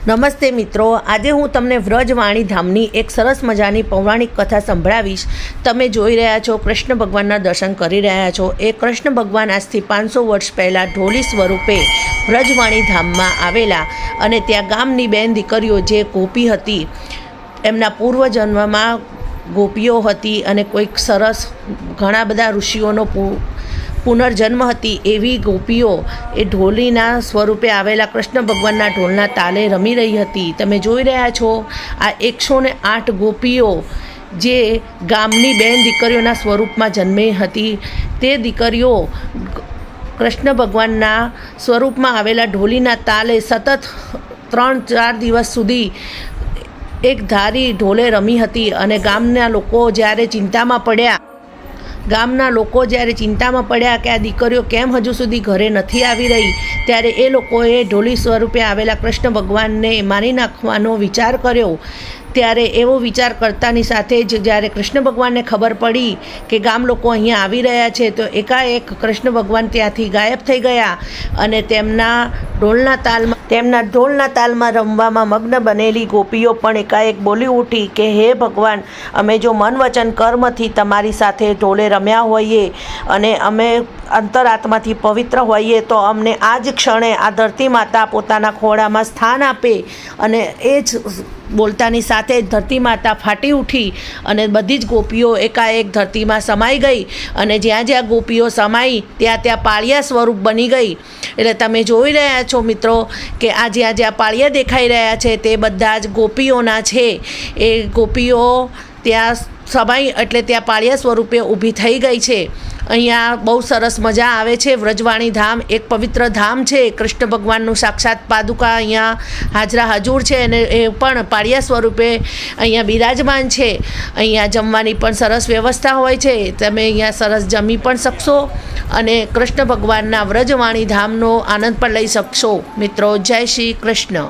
નમસ્તે મિત્રો, આજે હું તમને વ્રજવાણી ધામની એક સરસ મજાની પૌરાણિક કથા સંભળાવીશ. તમે જોઈ રહ્યા છો, કૃષ્ણ ભગવાનના દર્શન કરી રહ્યા છો. એ કૃષ્ણ ભગવાન આજથી પાંચસો વર્ષ પહેલાં ઢોલી સ્વરૂપે વ્રજવાણી ધામમાં આવેલા અને ત્યાં ગામની બેન દીકરીઓ જે ગોપી હતી, એમના પૂર્વજન્મમાં ગોપીઓ હતી અને કોઈક સરસ ઘણા બધા ઋષિઓનો પૂ પુનર્જન્મ હતી એવી ગોપીઓ એ ઢોલીના સ્વરૂપે આવેલા કૃષ્ણ ભગવાનના ઢોલના તાલે રમી રહી હતી. તમે જોઈ રહ્યા છો, આ એકસો ને આઠ ગોપીઓ જે ગામની બેન દીકરીઓના સ્વરૂપમાં જન્મી હતી. તે દીકરીઓ કૃષ્ણ ભગવાનના સ્વરૂપમાં આવેલા ઢોલીના તાલે સતત ત્રણ ચાર દિવસ સુધી એક ધારી ઢોલે રમી હતી અને ગામના લોકો જ્યારે ચિંતામાં પડ્યા ગામના લોકો જ્યારે ચિંતામાં પડ્યા કે આ દીકરીઓ કેમ હજુ સુધી ઘરે નથી આવી રહી, ત્યારે એ લોકોએ ઢોલી સ્વરૂપે આવેલા કૃષ્ણ ભગવાનને મારી નાખવાનો વિચાર કર્યો. ત્યારે એવો વિચાર કરતાની સાથે જ જ્યારે કૃષ્ણ ભગવાનને ખબર પડી કે ગામ લોકો અહીંયા આવી રહ્યા છે, તો એકાએક કૃષ્ણ ભગવાન ત્યાંથી ગાયબ થઈ ગયા અને તેમના ઢોલના તાલમાં તેમના ઢોલના તાલમાં રમવામાં મગ્ન બનેલી ગોપીઓ પણ એકાએક બોલી ઉઠી કે, હે ભગવાન, અમે જો મન વચન કર્મથી તમારી સાથે ઢોલે રમ્યા હોઈએ અને અમે અંતરાત્માથી પવિત્ર હોઈએ તો અમને આ જ ક્ષણે આ ધરતી માતા પોતાના ખોળામાં સ્થાન આપે અને એ જ બોલતાની સાથે ધરતી માતા ફાટી ઉઠી અને બધી જ ગોપીઓ એકાએક ધરતીમાં સમાઈ ગઈ અને જ્યાં જ્યાં ગોપીઓ સમાઈ, ત્યાં ત્યાં પાળિયા સ્વરૂપ બની ગઈ. એટલે તમે જોઈ રહ્યા છો મિત્રો કે આ જ્યાં જ્યાં પાળિયા દેખાઈ રહ્યા છે તે બધા જ ગોપીઓના છે. એ ગોપીઓ ત્યાં સમાઈ એટલે ત્યાં પાળિયા સ્વરૂપે ઊભી થઈ ગઈ છે. અહીંયા બહુ સરસ મજા આવે છે. વ્રજવાણી ધામ એક પવિત્ર ધામ છે. કૃષ્ણ ભગવાનનું સાક્ષાત પાદુકા અહીંયા હાજરા હજુર છે અને એ પણ પાળિયા સ્વરૂપે અહીંયા બિરાજમાન છે. અહીંયા જમવાની પણ સરસ વ્યવસ્થા હોય છે. તમે અહીંયા સરસ જમી પણ શકશો અને કૃષ્ણ ભગવાનના વ્રજવાણી ધામનો આનંદ પણ લઈ શકશો. મિત્રો, જય શ્રી કૃષ્ણ.